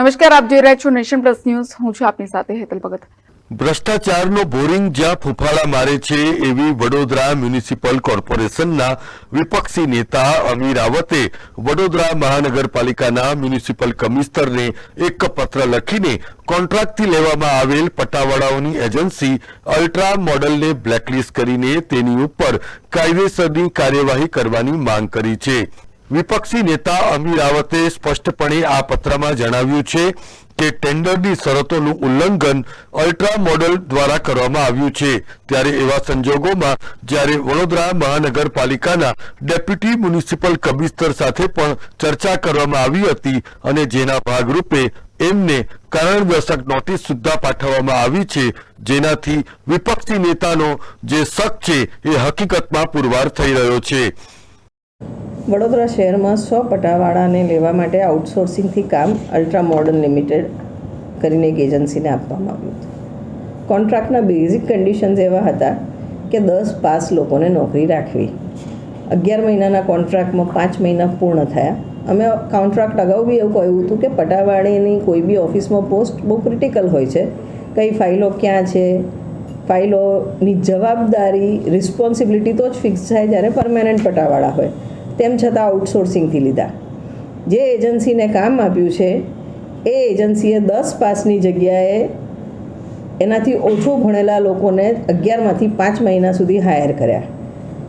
નમસ્કાર, આપ જોઈ રહ્યા છો નેશન પ્લસ ન્યૂઝ. હું છું આપની સાથે હેતલ ભગત. ભ્રષ્ટાચારનો બોરિંગ જ્યાં ફૂફાળા મારે છે, એવી વડોદરા મ્યુનિસિપલ કોર્પોરેશનના વિપક્ષી નેતા અમીર રાવતે વડોદરા મહાનગરપાલિકાના મ્યુનિસિપલ કમિશનરને એક પત્ર લખીને કોન્ટ્રાક્ટથી લેવામાં આવેલ પટ્ટાવાળાઓની એજન્સી અલ્ટ્રા મોડલને બ્લેકલિસ્ટ કરીને તેની ઉપર કાયદેસરની કાર્યવાહી કરવાની માંગ કરી છે. વિપક્ષી નેતા અમી રાવતે સ્પષ્ટપણે આ પત્રમાં જણાવ્યું છે કે ટેન્ડરની શરતોનું ઉલ્લંઘન અલ્ટ્રા મોડલ દ્વારા કરવામાં આવ્યું છે. ત્યારે એવા સંજોગોમાં જ્યારે વડોદરા મહાનગરપાલિકાના ડેપ્યુટી મ્યુનિસિપલ કમિશનર સાથે પણ ચર્ચા કરવામાં આવી હતી અને જેના ભાગરૂપે એમને કારણદર્શક નોટિસ સુદ્ધા પાઠવવામાં આવી છે. જેનાથી વિપક્ષી નેતાનો જે શક છે એ હકીકતમાં પુરવાર થઈ રહ્યો છે. વડોદરા શહેરમાં સો પટાવાળાને લેવા માટે આઉટસોર્સિંગથી કામ અલ્ટ્રા મોડર્ન લિમિટેડ કરીને એક એજન્સીને આપવામાં આવ્યું હતું. કોન્ટ્રાક્ટના બેઝિક કન્ડિશન્સ એવા હતા કે દસ પાસ લોકોને નોકરી રાખવી. અગિયાર મહિનાના કોન્ટ્રાક્ટમાં પાંચ મહિના પૂર્ણ થયા. અમે કોન્ટ્રાક્ટ અગાઉ બી એવું કહ્યું હતું કે પટાવાળીની કોઈ બી ઓફિસમાં પોસ્ટ બહુ ક્રિટિકલ હોય છે. કઈ ફાઇલો ક્યાં છે? ફાઇલોની જવાબદારી, રિસ્પોન્સિબિલિટી તો જ ફિક્સ થાય જ્યારે પરમેનન્ટ પટાવાળા હોય. તેમ છતાં આઉટસોર્સિંગથી લીધા. જે એજન્સીને કામ આપ્યું છે, એ એજન્સીએ દસ પાસની જગ્યાએ એનાથી ઓછું ભણેલા લોકોને અગિયારમાંથી પાંચ મહિના સુધી હાયર કર્યા.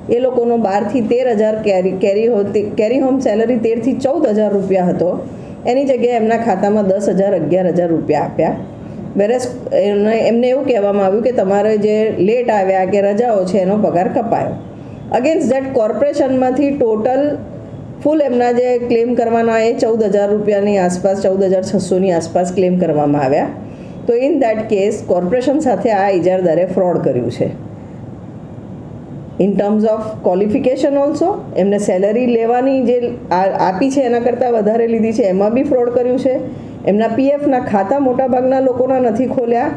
એ લોકોનો બારથી તેર હજાર કેરી કેરી હો કેરી હોમ સેલરી તેરથી ચૌદ હજાર રૂપિયા હતો. એની જગ્યાએ એમના ખાતામાં દસ હજાર અગિયાર હજાર રૂપિયા આપ્યા. વેરેસ એમને એવું કહેવામાં આવ્યું કે તમારે જે લેટ આવ્યા કે રજાઓ છે એનો પગાર કપાયો. અગેન્સ્ટ ધેટ કોર્પોરેશનમાંથી ટોટલ ફૂલ એમના જે ક્લેમ કરવાના એ ચૌદ હજાર રૂપિયાની આસપાસ, ચૌદ હજાર છસોની આસપાસ ક્લેમ કરવામાં આવ્યા. તો ઇન દેટ કેસ કોર્પોરેશન સાથે આ ઇજારદારે ફ્રોડ કર્યું છે. In terms of qualification also એમને સેલરી લેવાની જે આપી છે એના કરતાં વધારે લીધી છે, એમાં બી ફ્રોડ કર્યું છે. એમના પીએફના ખાતા મોટાભાગના લોકોના નથી ખોલ્યા.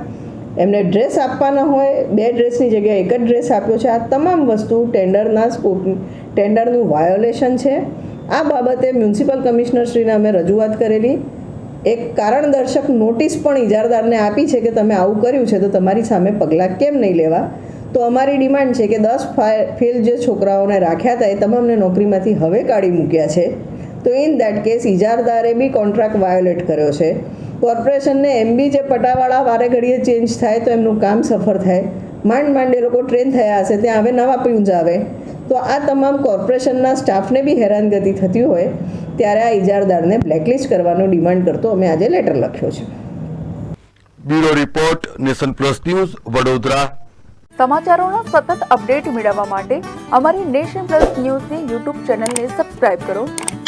એમને ડ્રેસ આપવાના હોય, બે ડ્રેસની જગ્યાએ એક જ ડ્રેસ આપ્યો છે. આ તમામ વસ્તુ ટેન્ડરના સ્કોપ ટેન્ડરનું વાયોલેશન છે. આ બાબતે મ્યુનિસિપલ કમિશનરશ્રીને અમે રજૂઆત કરેલી. એક કારણદર્શક નોટિસ પણ ઇજારદારને આપી છે કે તમે આવું કર્યું છે તો તમારી સામે પગલાં કેમ નહીં લેવા? તો અમારી ડિમાન્ડ છે કે દસ ફેલ જે છોકરાઓને રાખ્યા હતા એ તમામને નોકરીમાંથી હવે કાઢી મૂક્યા છે. તો ઇન દેટ કેસ ઇજારદારે બી કોન્ટ્રાક્ટ વાયોલેટ કર્યો છે. કોર્પોરેશનને એમ બી જે પટાવાળા વારે ઘડીએ ચેન્જ થાય તો એમનું કામ સફળ થાય. માંડ માંડ એ લોકો ટ્રેન થયા હશે ત્યાં હવે નવા પ્યુંજ આવે. તો આ તમામ કોર્પોરેશનના સ્ટાફને બી હેરાનગતિ થતી હોય ત્યારે આ ઇજારદારને બ્લેકલિસ્ટ કરવાનો ડિમાન્ડ કરતો અમે આજે લેટર લખ્યો છે. Bureau report nation plus news Vadodara. સમાચારોનો સતત અપડેટ મેળવવા માટે અમારી નેશન પ્લસ ન્યૂઝની યુટ્યુબ ચેનલને સબસ્ક્રાઇબ કરો.